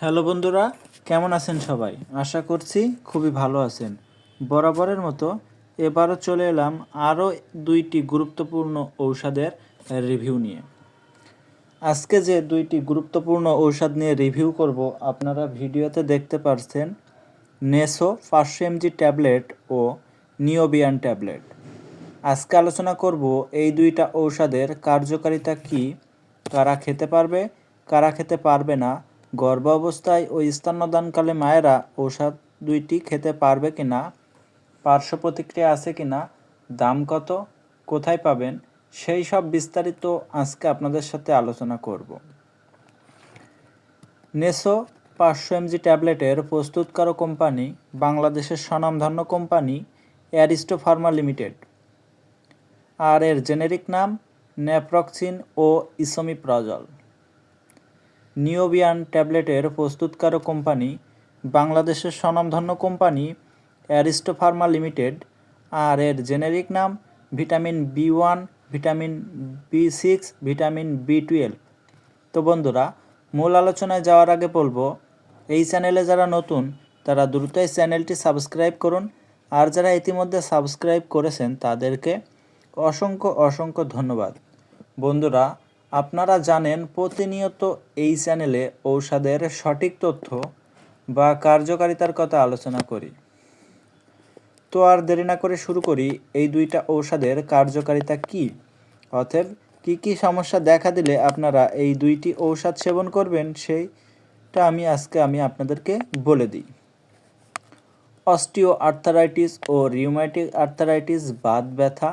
Hello বন্ধুরা, কেমন আছেন সবাই? আশা করছি খুবই ভালো আছেন। বরাবরের মতো এবারও চলে এলাম আরও দুইটি গুরুত্বপূর্ণ ঔষধের রিভিউ নিয়ে। আজকে যে দুইটি গুরুত্বপূর্ণ ঔষধ নিয়ে রিভিউ করব, আপনারা ভিডিওতে দেখতে পাচ্ছেন নেসো পাঁচশো এমজি ট্যাবলেট ও নিওবিয়ান ট্যাবলেট। আজকে আলোচনা করব এই দুইটা ঔষধের কার্যকারিতা কি, কারা খেতে পারবে, কারা খেতে পারবে না গর্ভ অবস্থায় ও স্তন্যদানকালে মায়েরা ঔষধ দুইটি খেতে পারবে কি না পার্শ্ব প্রতিক্রিয়া আছে কি না দাম কত, কোথায় পাবেন, সেই সব বিস্তারিত আজকে আপনাদের সাথে আলোচনা করব। নেসো পাঁচশো এমজি ট্যাবলেটের প্রস্তুতকারক কোম্পানি, বাংলাদেশের স্বনামধন্য কোম্পানি, অ্যারিস্টো ফার্মা লিমিটেড। আর এর জেনেরিক নাম ন্যাপ্রক্সিন ও ইসোমিপ্রাজল। নিওবিয়ান ট্যাবলেটের প্রস্তুতকারক কোম্পানি, বাংলাদেশের স্বনামধন্য কোম্পানি অ্যারিস্টো ফার্মা লিমিটেড, আর এর জেনেরিক নাম vitamin B one, vitamin B six, vitamin B twelve. তো বন্ধুরা, মূল আলোচনায় যাওয়ার আগে বলব, এই চ্যানেলে যারা নতুন, তারা দ্রুত এই চ্যানেলটি সাবস্ক্রাইব করুন। আর যারা ইতিমধ্যে সাবস্ক্রাইব করেছেন, তাদেরকে অসংখ্য অসংখ্য ধন্যবাদ। বন্ধুরা আপনারা জানেন প্রতিনিয়ত এই চ্যানেলে ঔষধের সঠিক তথ্য বা কার্যকারিতার কথা আলোচনা করি। তো আর দেরি না করে শুরু করি, এই দুইটা ঔষধের কার্যকারিতা কি? অতএব কি কি সমস্যা দেখা দিলে আপনারা এই দুইটি ঔষধ সেবন করবেন সেইটা আমি আজকে আমি আপনাদেরকে বলে দিই। অস্টিও আর্থারাইটিস ও রিউমাটিক আর্থারাইটিস, বাত ব্যথা,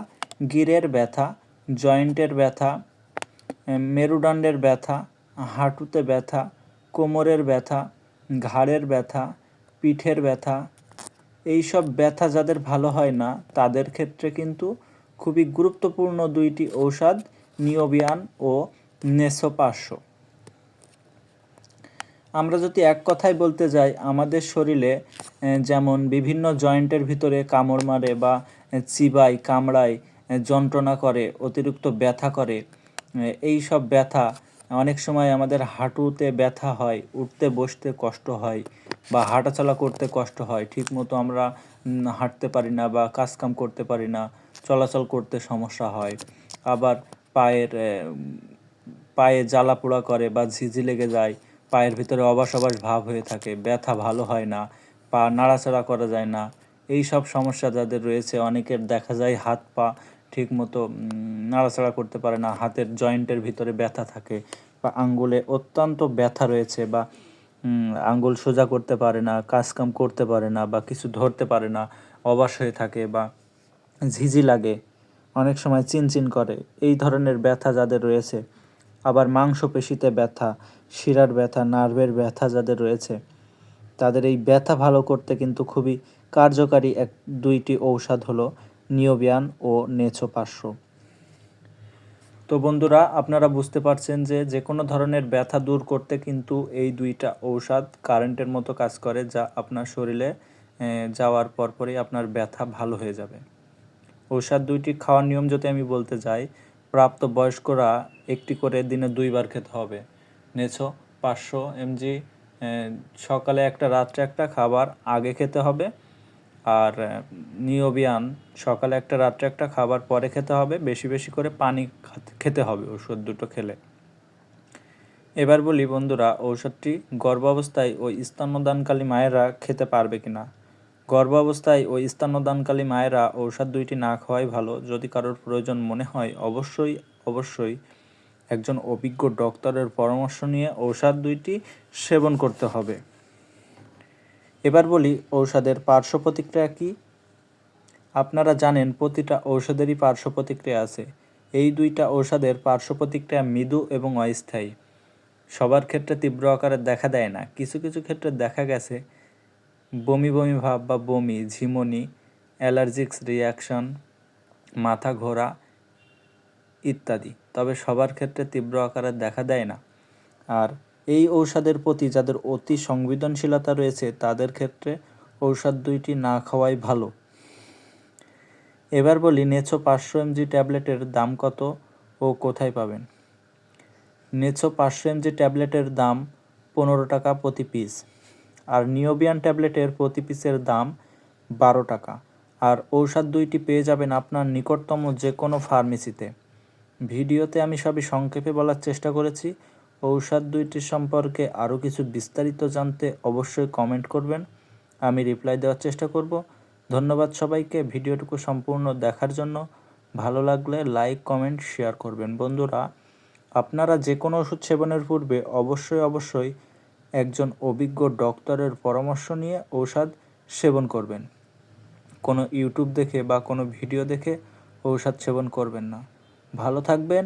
গিরের ব্যথা, জয়েন্টের ব্যথা মেরুদণ্ডের ব্যথা, হাঁটুতে ব্যথা, কোমরের ব্যথা, ঘাড়ের ব্যথা, পিঠের ব্যথা এই সব ব্যথা যাদের ভালো হয় না, তাদের ক্ষেত্রে কিন্তু খুবই গুরুত্বপূর্ণ দুইটি ঔষধ, নিওবিয়ান ও নেসোপাশো আমরা যদি এক কথায় বলতে যাই, আমাদের শরীরে যেমন বিভিন্ন জয়েন্টের ভিতরে কামড় মারে বা চিবাই কামড়ায় যন্ত্রণা করে, অতিরিক্ত ব্যথা করে এই সব ব্যথা, অনেক সময় আমাদের হাঁটুতে ব্যথা হয়, উঠতে বসতে কষ্ট হয় বা হাঁটাচলা করতে কষ্ট হয়, ঠিকমতো আমরা হাঁটতে পারি না বা কাজকাম করতে পারি না, চলাচল করতে সমস্যা হয়। আবার পায়ের পায়ে জ্বালা পোড়া করে বা ঝিঝি লেগে যায়, পায়ের ভিতরে অবাস অবাস ভাব হয়ে থাকে, ব্যথা ভালো হয় না, পা নাড়াচাড়া করা যায় না। এই সব সমস্যা যাদের রয়েছে, অনেকের দেখা যায় হাত পা ঠিক মতো নাড়াচাড়া করতে পারে না, হাতের জয়েন্টের ভিতরে ব্যথা থাকে বা আঙ্গুলে অত্যন্ত ব্যথা রয়েছে বা আঙ্গুল সোজা করতে পারে না, কাজকাম করতে পারে না বা কিছু ধরতে পারে না, অবাস হয়ে থাকে বা ঝিঝি লাগে, অনেক সময় চিনচিন করে, এই ধরনের ব্যথা যাদের রয়েছে, আবার মাংসপেশিতে ব্যথা, শিরার ব্যথা, নার্ভের ব্যথা যাদের রয়েছে, তাদের এই ব্যথা ভালো করতে কিন্তু খুবই কার্যকারী এক দুইটি ঔষধ হলো নিওবিয়ান ও নেছো পাঁচশো তো বন্ধুরা, আপনারা বুঝতে পারছেন যে যে কোনো ধরনের ব্যথা দূর করতে কিন্তু এই দুইটা ঔষধ কারেন্টের মতো কাজ করে যা আপনার শরীরে যাওয়ার পরপরই আপনার ব্যথা ভালো হয়ে যাবে। ঔষধ দুইটি খাওয়ার নিয়ম যদি আমি বলতে যাই, প্রাপ্ত বয়স্করা একটি করে দিনে দুইবার খেতে হবে। নেছো পাঁচশো এমজি সকালে একটা, রাত্রে একটা খাবার আগে খেতে হবে। আর নিওবিয়ান সকালে একটা, রাত্রে একটা খাবার পরে খেতে হবে, বেশি বেশি করে পানি খেতে হবে ওষুধ দুটো খেলে। এবার বলি বন্ধুরা, ঔষধটি গর্ভাবস্থায় ও স্তন্যদানকালী মায়েরা খেতে পারবে কি না গর্ভ অবস্থায় ও স্তন্যদানকালী মায়েরা ঔষধ দুইটি না খাওয়াই ভালো। যদি কারোর প্রয়োজন মনে হয়, অবশ্যই অবশ্যই একজন অভিজ্ঞ ডক্টরের পরামর্শ নিয়ে ঔষধ দুইটি সেবন করতে হবে। এবার বলি, ঔষধের পার্শ্ব প্রতিক্রিয়া কী? আপনারা জানেন প্রতিটা ঔষধেরই পার্শ্ব প্রতিক্রিয়া আছে। এই দুইটা ঔষধের পার্শ্ব প্রতিক্রিয়া মৃদু এবং অস্থায়ী। সবার ক্ষেত্রে তীব্র আকারে দেখা দেয় না। কিছু কিছু ক্ষেত্রে দেখা গেছে, বমি বমি ভাব বা বমি, ঝিমনি, অ্যালার্জিক্স রিয়াকশন, মাথা ঘোরা ইত্যাদি। তবে সবার ক্ষেত্রে তীব্র আকারে দেখা দেয় না। আর এই ঔষধের প্রতি যাদের অতি সংবেদনশীলতা রয়েছে, তাদের ক্ষেত্রে ঔষধ দুইটি না খাওয়াই ভালো। এবার বলি, নেছো পাঁচশো এমজি ট্যাবলেটের দাম কত ও কোথায় পাবেন? নেছো পাঁচশো এমজি ট্যাবলেটের দাম পনেরো টাকা প্রতি পিস। আর নিওবিয়ান ট্যাবলেটের প্রতি পিসের দাম বারো টাকা। আর ঔষধ দুইটি পেয়ে যাবেন আপনার নিকটতম যে কোনো ফার্মেসিতে। ভিডিওতে আমি সবই সংক্ষেপে বলার চেষ্টা করেছি। ঔষধ দুইটির সম্পর্কে আরও কিছু বিস্তারিত জানতে অবশ্যই কমেন্ট করবেন। আমি রিপ্লাই দেওয়ার চেষ্টা করব। ধন্যবাদ সবাইকে। ভিডিওটুকু সম্পূর্ণ দেখার জন্য। ভালো লাগলে লাইক, কমেন্ট, শেয়ার করবেন। বন্ধুরা, আপনারা যে কোনো ওষুধ সেবনের পূর্বে অবশ্যই অবশ্যই একজন অভিজ্ঞ ডক্টরের পরামর্শ নিয়ে ঔষধ সেবন করবেন। কোনো ইউটিউব দেখে বা কোনো ভিডিও দেখে ঔষধ সেবন করবেন না। ভালো থাকবেন।